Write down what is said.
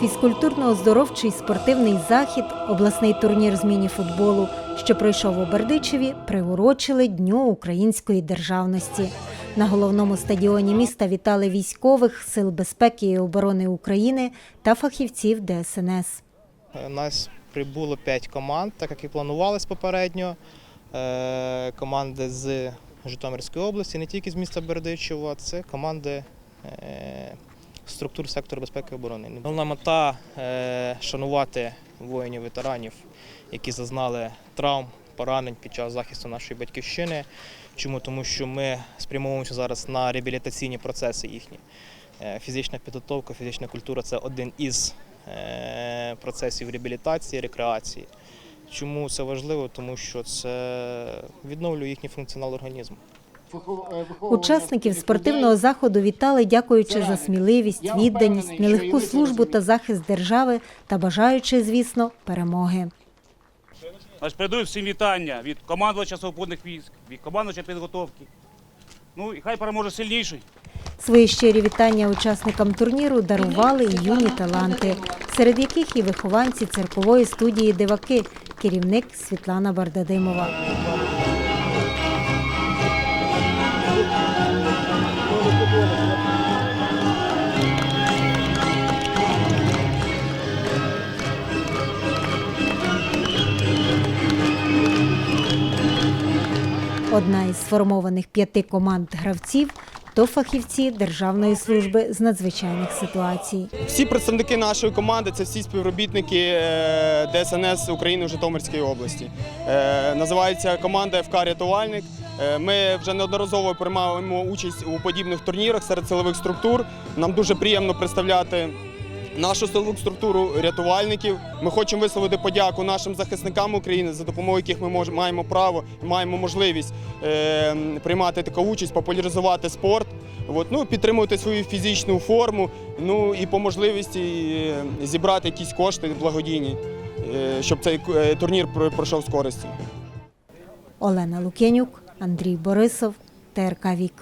Фізкультурно-оздоровчий спортивний захід, обласний турнір з міні-футболу, що пройшов у Бердичеві, приурочили Дню української державності. На головному стадіоні міста вітали військових, сил безпеки і оборони України та фахівців ДСНС. У нас прибуло 5 команд, так як і планувалось попередньо. Е, Команди з Житомирської області, не тільки з міста Бердичева, це команди е, структур сектору безпеки і оборони. Головна мета е, шанувати воїнів ветеранів, які зазнали травм, поранень під час захисту нашої батьківщини. Чому? Тому що ми спрямовуємося зараз на реабілітаційні процеси їхні. Е, Фізична підготовка, фізична культура це один із е, процесів реабілітації, рекреації. Чому це важливо? Тому що це відновлює їхній функціонал організму. Учасників спортивного заходу вітали, дякуючи за сміливість, відданість, нелегку службу та захист держави та бажаючи, звісно, перемоги. Значить, передаю всім вітання від командувача сухопутних військ, від командувача підготовки. Ну і хай переможе сильніший. Свої щирі вітання учасникам турніру дарували і юні таланти, серед яких і вихованці циркової студії Диваки, керівник Світлана Бардадимова. Одна із сформованих п'яти команд гравців то фахівці Державної служби з надзвичайних ситуацій. Всі представники нашої команди це всі співробітники е, ДСНС України в Житомирській області. Е, Називається команда ФК Рятувальник. Е, Ми вже неодноразово приймаємо участь у подібних турнірах серед силових структур. Нам дуже приємно представляти. Нашу силову структуру рятувальників ми хочемо висловити подяку нашим захисникам України, за допомогою яких ми мож- маємо право і маємо можливість е, приймати таку участь, популяризувати спорт, от, ну, підтримувати свою фізичну форму, ну і по можливості е, зібрати якісь кошти благодійні, щоб цей турнір про- пройшов з користю. Олена Лук'янюк, Андрій Борисов, ТРК Вік.